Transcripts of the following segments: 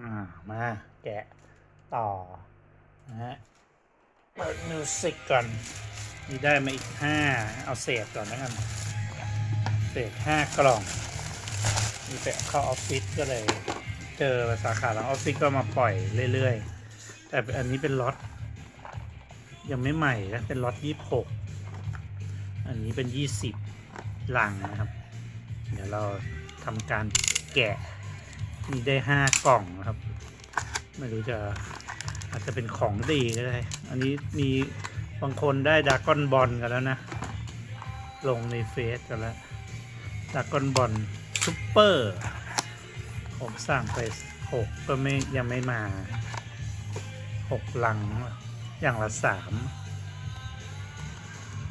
อ่ามาแกะต่อนะฮะเปิดมิวสิกก่อนนี่ได้มาอีกห้าเอาเศษก่อนนะครับเศษห้ากล่องนี่ไปเข้าออฟฟิศก็เลยเจอสาขาหลังออฟฟิศก็มาปล่อยเรื่อยๆ แต่อันนี้เป็นล็อตยังไม่ใหม่นะเป็นล็อตยี่หกอันนี้เป็นยี่สิบลังนะครับ เดี๋ยวเราทำการแกะ มีได้ห้ากล่องนะครับ ไม่รู้จะอาจจะเป็นของดีก็ได้ อันนี้มีบางคนได้ดากอนบอลกันแล้วนะ ลงในเฟซกันแล้วดากอนบอลซุปเปอร์ผมสั่งไปหกก็ไม่ยังไม่มาหกลังอย่างละสาม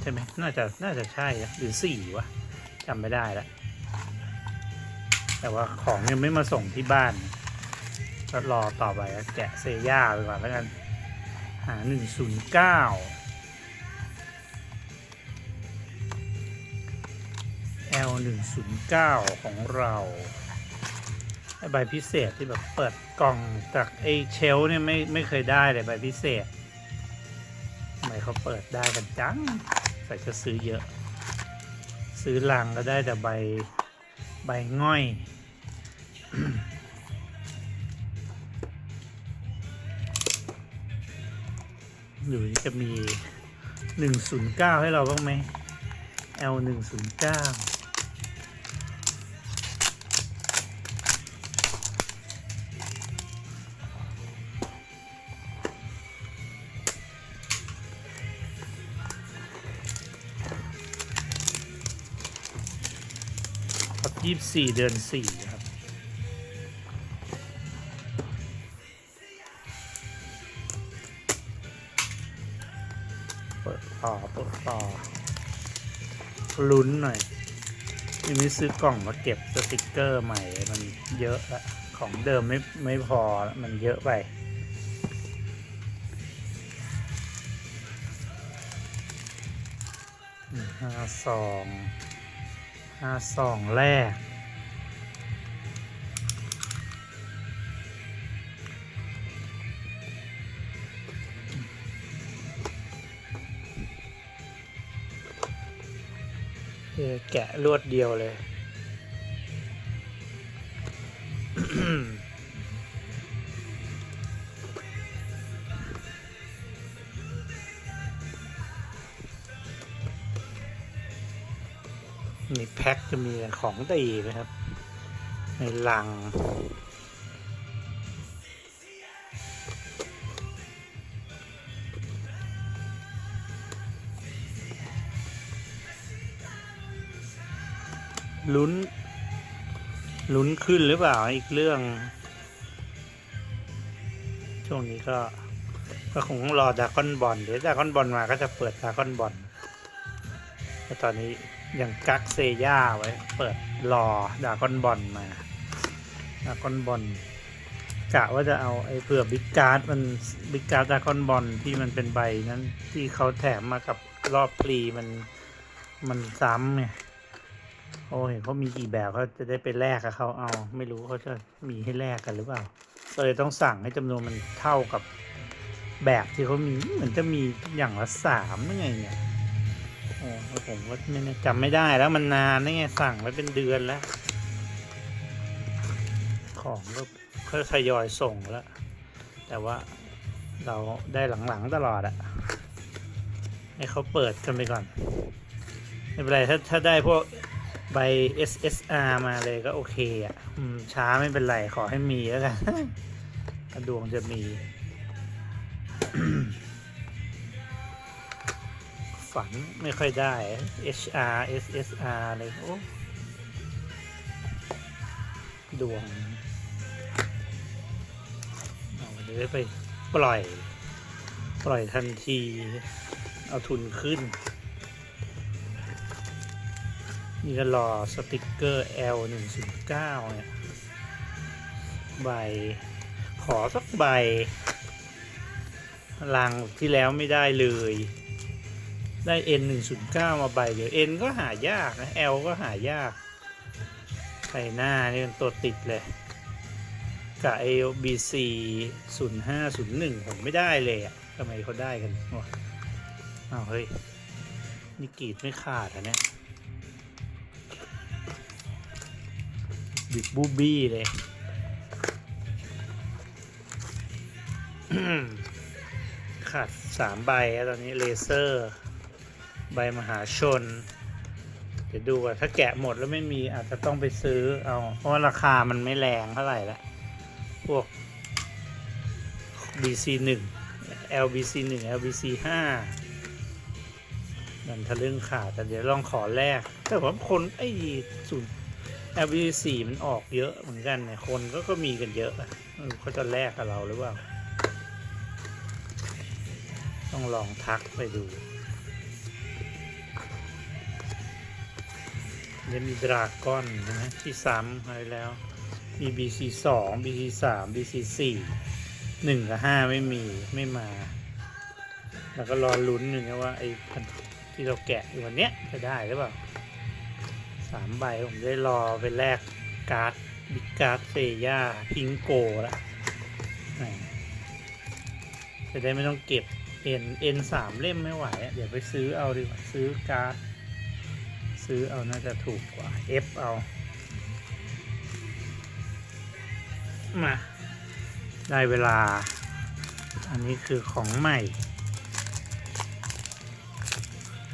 ใช่ไหมน่าจะน่าจะใช่อะหรือสี่วะจำไม่ได้แล้ว แต่ว่าของยังไม่มาส่งที่บ้านก็รอต่อไปอะแกะเซย่าไปก่อนแล้วกัน หาหนึ่งศูนย์เก้า L หนึ่งศูนย์เก้าของเราใบพิเศษที่แบบเปิดกล่องจากไอเชลเนี่ยไม่ไม่เคยได้เลยใบพิเศษทำไมเขาเปิดได้กันจัง ใส่จะซื้อเยอะ ซื้อลังก็ได้แต่ใบ ใบง่อย อยู่จะมี 109 ให้เราบ้างไหม L 109 ครับ24เดือน4ครับเปิดต่อเปิดต่อลุ้นหน่อยยังไม่ซื้อกล่องมาเก็บสติกเกอร์ใหม่ มันเยอะละของเดิมไม่ไม่พอมันเยอะไปห้าสอง ห้าสองแรก แกะรวดเดียวเลย พ็คจะมีของดีนะครับ ในลัง ลุ้น ลุ้นขึ้นหรือเปล่าอีกเรื่อง ช่วงนี้ก็ ก็คงต้องรอดากอนบอลเดี๋ยวดากอนบอลมาก็จะเปิดดากอนบอลแต่ตอนนี้ อยังกักเซย่าไว้ เปิดรอดากอนบอลมาดากอนบอลกะว่าจะเอาไอ้เผื่อบิ๊กการ์ดมันบิ๊กการ์ดดากอนบอลที่มันเป็นใบนั้นที่เขาแถมมากับรอบพรีมันมันซ้ำไงโอ้เห็นเขามีกี่แบบเขาจะได้ไปแลกกับเขาเอา ไม่รู้เขาจะมีให้แลกกันหรือเปล่าก็เลยต้องสั่งให้จำนวนมันเท่ากับแบบที่เขามีเหมือนจะมีอย่างละสามหรือไงเนี่ย โอ้แล้วผมก็ไม่แน่จำไม่ได้แล้วมันนานนี่ไงสั่งไว้เป็นเดือนแล้ว ของก็ค่อยทยอยส่งแล้ว แต่ว่าเราได้หลังๆตลอดอะให้เขาเปิดกันไปก่อน ไม่เป็นไรถ้าถ้าได้พวกใบ SSR มาเลยก็โอเคอะช้าไม่เป็นไร ขอให้มีแล้วกันกระดวงจะมี ฝันไม่ค่อยได้ HR SSR เลยโอ้ดวงเอาเดี๋ยวไปปล่อย ปล่อยทันที เอาทุนขึ้น นี่ก็รอสติกเกอร์ L 1 0 9เนี่ย ใบ ขอสักใบลังที่แล้วไม่ได้เลย ได้ N 1 0 9มาใบเดี๋ยว N ก็หายากนะ L ก็หายากใส่หน้านี่เป็นตัวติดเลย กับ ABC 0501 ผมไม่ได้เลยอะทำไมเขาได้กันวะอ้าวเฮ้ย นี่กรีดไม่ขาดอะเนี่ยบิกบูบี้เลยขาดสามใบอะตอนนี้เลเซอร์ ใบมหาชน เดี๋ยวดูก่อนถ้าแกะหมดแล้วไม่มีอาจจะต้องไปซื้อเอา เพราะว่าราคามันไม่แรงเท่าไหร่ละ พวก BC 1 LBC 1 LBC 5นันทะลึ่งขาดแต่เดี๋ยวลองขอแรกแต่ว่าคนไอ้ศูนย์ LBC 4มันออกเยอะเหมือนกันเนี่ยคนก็ก็มีกันเยอะอะไม่รู้เขาจะแลกกับเราหรือเปล่า ต้องลองทักไปดู เดี๋ยวมีดราก้อนใช่ไหมที่ซ้ำไปแล้ว มี BC สอง BC สาม BC สี่หนึ่งกับห้าไม่มีไม่มา แล้วก็รอลุ้นอยู่นะว่าไอ้พันที่เราแกะอยู่วันเนี้ยจะได้หรือเปล่าสามใบผมได้รอไปแลกการ์ดบิ๊กการ์ดเซย่าพิงโกล้วแหมจะได้ไม่ต้องเก็บเอ็นเอ็นสามเล่มไม่ไหว เดี๋ยวไปซื้อเอาดีกว่าซื้อการ์ด ซื้อเอาน่าจะถูกกว่า F เอา มา ได้เวลา อันนี้คือของใหม่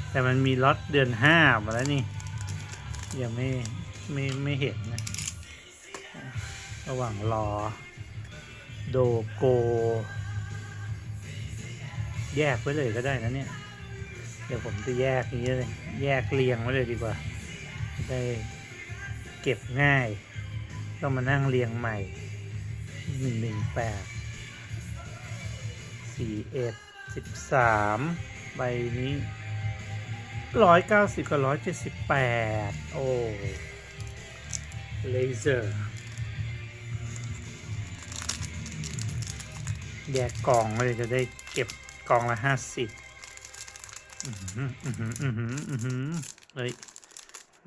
แต่มันมีล็อตเดือนห้ามาแล้วนี่ ยังไม่ไม่ไม่เห็นนะ ระหว่างรอ โดโก แยกไว้เลยก็ได้นะเนี่ย เดี๋ยวผมจะแยกอย่างนี้เลย แยกเรียงไว้เลยดีกว่า ได้เก็บง่ายต้องมานั่งเรียงใหม่หนึ่งหนึ่งแปดสี่เอ็ดสิบสามใบนี้ร้อยเก้าสิบกับร้อยเจ็ดสิบแปดโอ้เลเซอร์แยกกล่องเลยจะได้เก็บกล่องละห้าสิบ เฮ้ย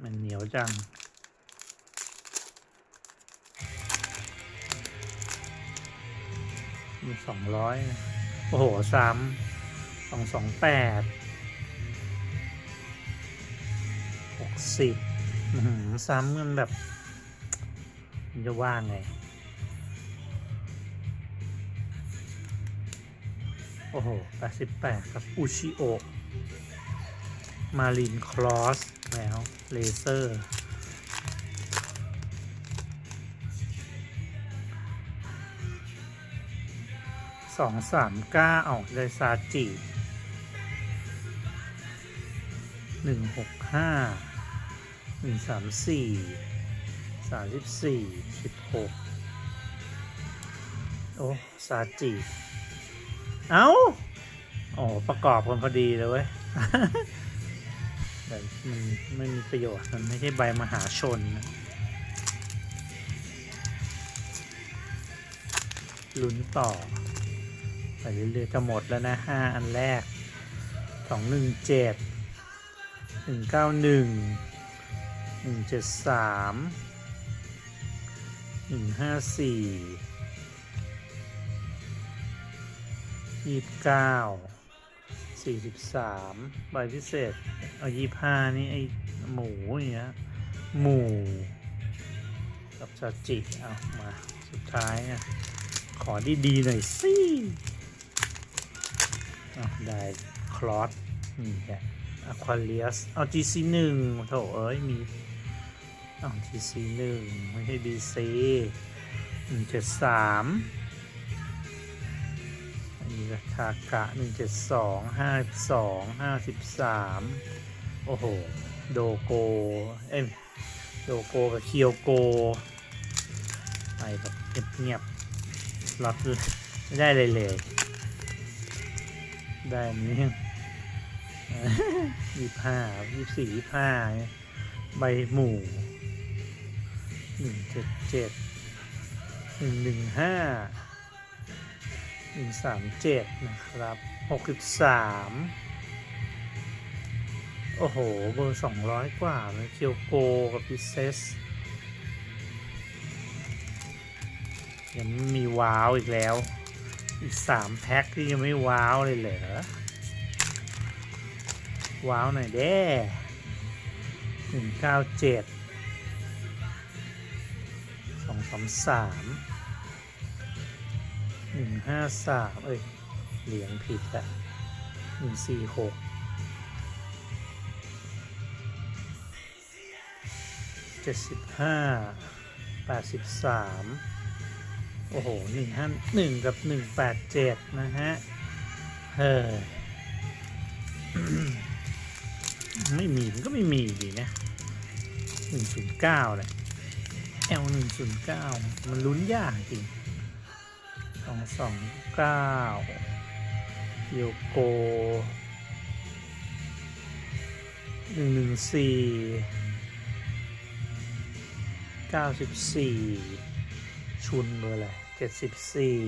มันเหนียวจัง มีสองร้อย โอ้โห ซ้ำสองสองแปด หกสิบซ้ำมันแบบ มันจะว่างไง โอ้โหแปดสิบแปดครับ อุชิโอ มารินคลอสแล้วเลเซอร์สองสามเก้าเอาไดซาจิหนึ่งหกห้าหนึ่งสามสี่สามสิบสี่สิบหกโอ้ซาจิ เอ้า โอ้ประกอบกันพอดีเลยเว้ยแต่มันไม่มีประโยชน์มันไม่ใช่ใบมหาชนนะลุ้นต่อ ไปเรื่อยๆจะหมดแล้วนะห้าอันแรกสองหนึ่งเจ็ดหนึ่งเก้าหนึ่งหนึ่งเจ็ดสามหนึ่งห้าสี่ยี่สิบเก้า สี่สิบสามใบพิเศษ เอายี่านี่ไอหมูเนี่ยหมูกับชาจิเอามาสุดท้ายอะขอดีๆหน่อยสิได้คลอสนี่แหละอะควาเลียสเอา GC 1โถเอ้ย มีเอา GC 1ไม่ใช่ BC 173 ทากะหนึ่งเจ็ดสองห้าสองห้าสิบสามโอ้โห โดโก เอ้ยโดโกกับเคียวโก ไปแบบเงียบๆรับเลยไม่ได้เลยเลย ได้นี้ยี่ห้ายี่สี่ยี่ห้าใบหมู่หนึ่งเจ็ดเจ็ดหนึ่งหนึ่งห้า หนึ่งสามเจ็ดนะครับหกสิบสามโอ้โห เบอร์สองร้อยกว่าเลยเคียวโกกับพิเซสยังไม่มีว้าวอีกแล้ว อีกสามแพ็คที่ยังไม่ว้าวเลยเหรอ ว้าวหน่อยเด้หนึ่งเก้าเจ็ดสองสามสาม หนึ่งห้าสามเอ้ยเหลียงผิดอะหนึ่งสี่หกเจ็ดสิบห้าแปดสิบสามโอ้โหหนึ่งห้าหนึ่งกับหนึ่งแปดเจ็ดนะฮะ เฮ้ไม่มีมันก็ไม่มีดีนะหนึ่งศูนย์เก้าเลย L หนึ่งศูนย์เก้ามันลุ้นยากจริง องสองเก้าโยโกหนึ่งหนึ่งสี่เก้าสิบสี่ชุนเบอร์อะไรเจ็ดสิบสี่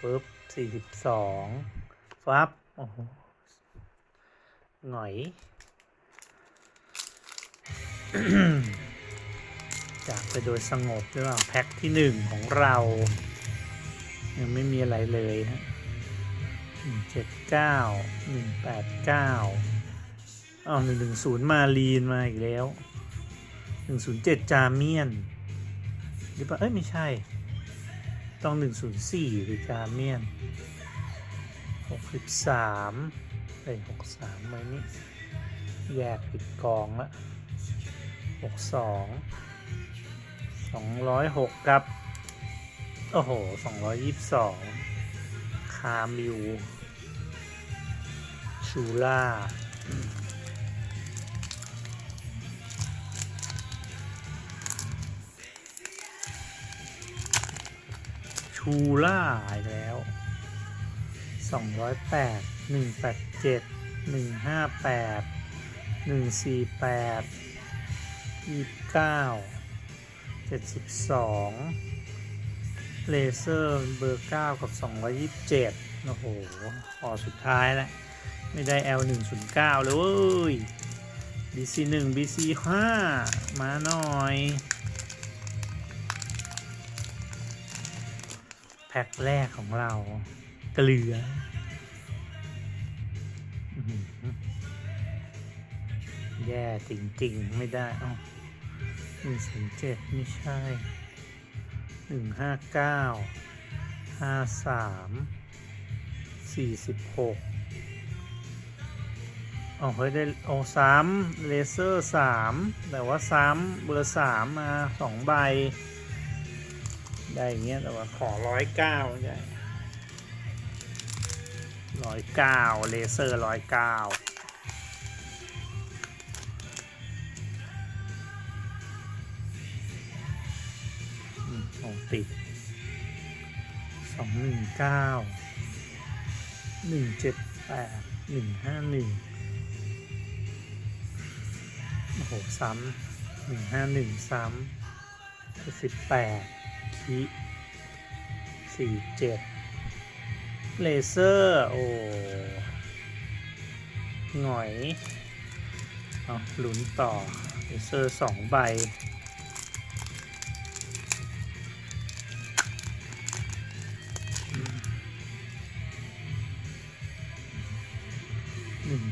ปึ๊บสี่สิบสองฟับโอ้โหหน่อยจากไปโดยสงบหรือเปล่าแพ็คที่หนึ่งของเรา ยังไม่มีอะไรเลยฮะหนึ่งเจ็ดเก้าหนึ่งแปดเก้าอ้าวหนึ่งหนึ่งศูนย์มาลีนมาอีกแล้วหนึ่งศูนย์เจ็ดจาเมียนหรือเปล่าเอ้ยไม่ใช่ ต้องหนึ่งศูนย์สี่หรือจาเมียนหกสิบสามเอ้ยหกสามไว้นี่แยกปิดกองละหกสองสองร้อยหกครับ โอ้โหสองร้อยยี่สิบสองคามิว ชูล่า ชูล่าอีกแล้วสองร้อยแปดหนึ่งแปดเจ็ดหนึ่งห้าแปดหนึ่งสี่แปดยี่สิบเก้าเจ็ดสิบสอง เลเซอร์เบอร์เก้ากับสองร้อยยี่สิบเจ็ดโอ้โหขอสุดท้ายแล้ว ไม่ได้ L 1 0 9 เลยเว้ย BC 1 BC 5 มาหน่อย แพ็คแรกของเราเกลือแย่จริง ๆ ไม่ได้เอ้าหนึ่งเจ็ดไม่ใช่ หนึ่งห้าเก้าห้าสามสี่สิบหกอ๋อเฮ้ยได้โอ้สามเลเซอร์สามแต่ว่าสามเบอร์สามมาสองใบ ได้อย่างเงี้ยแต่ว่าขอร้อยเก้าใช่ร้อยเก้าเลเซอร์ร้อยเก้า ติดสองหนึ่งเก้าหนึ่งเจ็ดแปดหนึ่งห้าหนึ่งโอ้โห ซ้ำหนึ่งห้าหนึ่งซ้ำสิบแปดคิสี่เจ็ดเลเซอร์ โอ้หน่อย เอาลุ้นต่อเลเซอร์สองใบ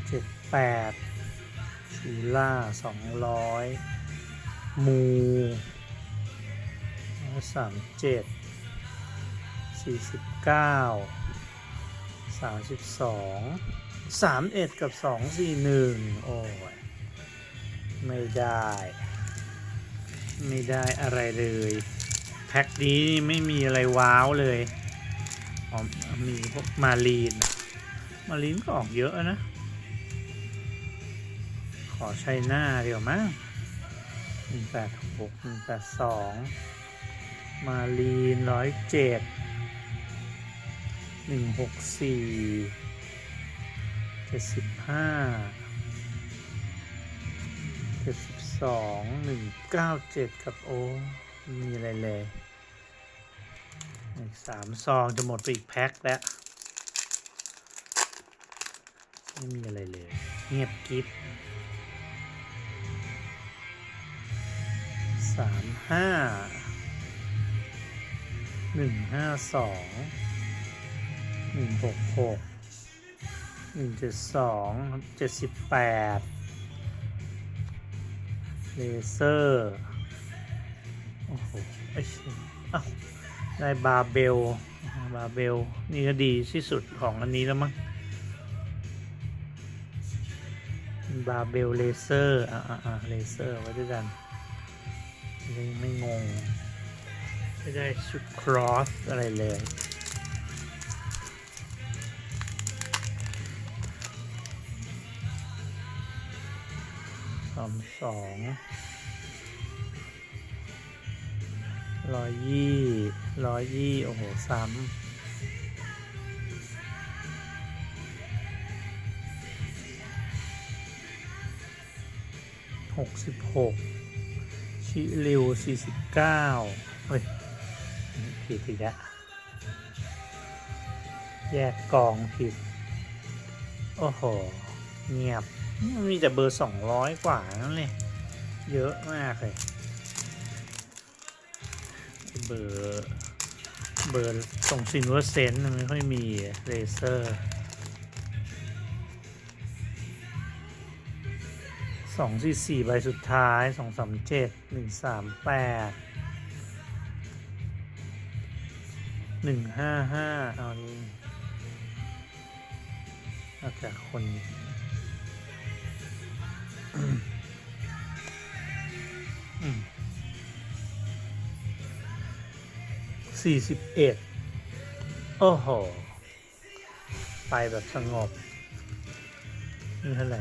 เจ็ดแปดชูล่าสองร้อยมูสามเจ็ดสี่สิบเก้าสามสิบสองสามเอ็ดกับสองสี่หนึ่งโอ้ยไม่ได้ ไม่ได้อะไรเลย แพ็คนี้ไม่มีอะไรว้าวเลยอ๋อมีพวกมาลีน มาลีนก็ออกเยอะนะ ขอใช้หน้าเดียวมั้งหนึ่งแปดหกหนึ่งแปดสองมาลีนร้อยเจ็ดหนึ่งหกสี่เจ็ดสิบห้าเจ็ดสิบสองหนึ่งเก้าเจ็ดครับโอ้มีอะไรเลยอีกสามซองจะหมดไปอีกแพ็คแล้ว ไม่มีอะไรเลย เงียบกิฟ ห้าหนึ่งห้าสองหนึ่งหกหกหนึ่งเจ็ดสองเจ็ดสิบแปดเลเซอร์โอ้โหไอ้ยอ้าได้บาเบล บาเบล นี่ก็ดีที่สุดของอันนี้แล้วมั้งบาเบลเลเซอร์ อะอะอะเลเซอร์ไว้ด้วยกัน ไม่ไม่งง ไม่ได้ชุดครอสอะไรเลยสามสองร้อยยี่ร้อยยี่โอ้โห ซ้ำหกสิบหก ชิริวสี่สิบเก้าเฮ้ยผิดอีกแล้วแยกกองผิด โอ้โห เงียบ มีแต่เบอร์สองร้อยกว่านั่นเลย เยอะมากเลย เบอร์ เบอร์ส่งซินเวอร์เซนต์ไม่ค่อยมีเลเซอร์ สองสี่สี่ใบสุดท้ายสองสามเจ็ดหนึ่งสามแปดหนึ่งห้าห้าเอานี้อาจากคนสี่สิบเอ็ดโอ้โห ไปแบบสงบ นี่เท่าไหร่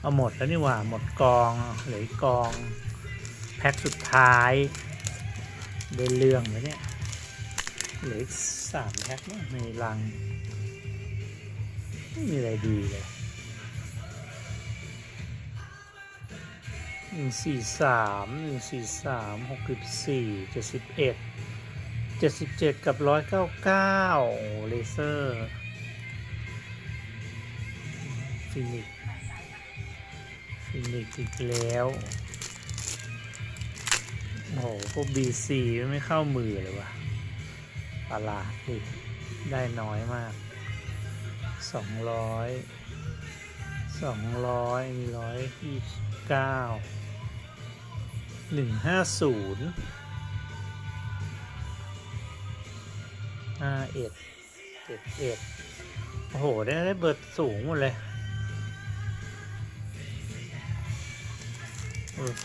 เอาหมดแล้วนี่หว่าหมดกองเหลือกอง แพ็คสุดท้ายได้เรื่องแล้วเนี่ยเหลือสามแพ็คมั้งในรัง ไม่มีอะไรดีเลยหนึ่งสี่สามหนึ่งสี่สามหกสิบสี่เจ็ดสิบเอ็ดเจ็ดสิบเจ็ดกับร้อยเก้าเก้าเลเซอร์ฟินิก ฟินิกอีกแล้ว โอ้โหพวกบีซีไม่เข้ามือเลยวะประหลาดดิได้น้อยมาก สองร้อยสองร้อยมีร้อยยี่สิบเก้าหนึ่งห้าศูนย์ห้าเอ็ดเจ็ดเอ็ดโอ้โห ได้ได้เบิร์ดสูงหมดเลย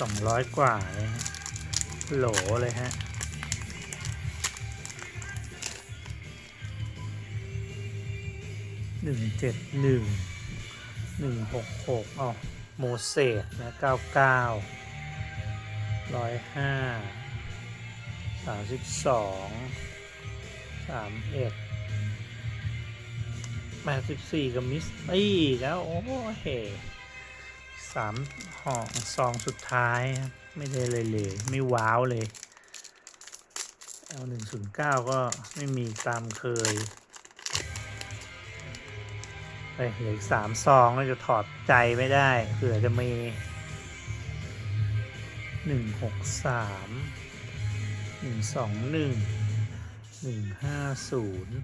สองร้อยกว่าเลยฮะโหลเลยฮะ หนึ่งเจ็ดหนึ่ง หนึ่งหกหกอ๋อโมเสสนะเก้าเก้าร้อยห้า สามสิบสอง สามเอ็ดแปดสิบสี่กับมิสตี้แล้ว โอ้เฮ สามห่อซองสุดท้ายครับไม่ได้เลยเลย ไม่ว้าวเลย L หนึ่งศูนย์เก้าก็ไม่มีตามเคยไปเหลือสามซองก็จะถอดใจไม่ได้เผื่อจะมีหนึ่งหกสามหนึ่งสองหนึ่งหนึ่งห้าศูนย์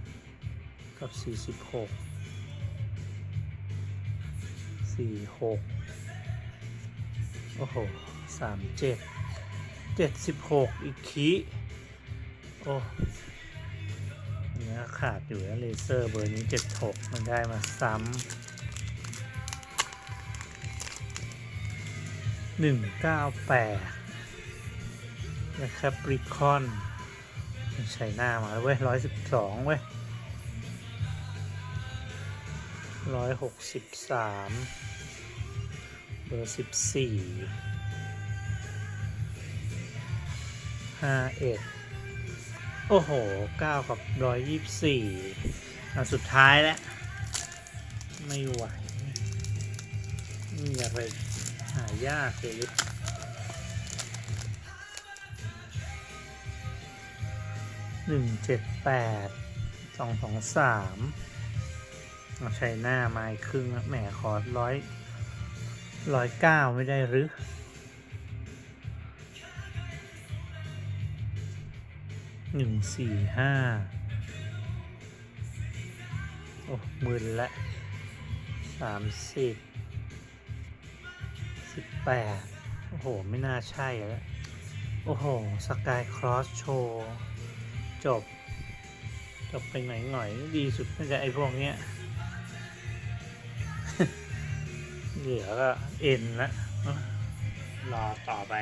กับสี่สิบหกสี่หก โอ้โหสามเจ็ดเจ็ดสิบหกอีกคีโอ้เนื้อขาดอยู่แล้วเลเซอร์เบอร์นี้76มันได้มาซ้ำ198และแคปริคอนใช้หน้ามาแล้วเว้ย112เว้ย163 เบอร์14 51โอ้โห9กับร้อยยี่สี่อันสุดท้ายแล้ว ไม่ไหวนี่อะไรหายากเลยหนึ่งเจ็ดแปดสองสองสามเอาใช้หน้าไม้ครึ่งแล้วแหมขอร้อย ร้อยเก้าไม่ได้หรือ หนึ่งสี่ห้า โอ้หมื่นละสามสิบ สิบแปด โอ้โห ไม่น่าใช่แล้ว โอ้โห สกายครอสโชว์ จบ จบไปหน่อยๆ ดีสุดน่าจะไอ้พวกเนี้ย เหลือก็เอ็นละรอต่อไป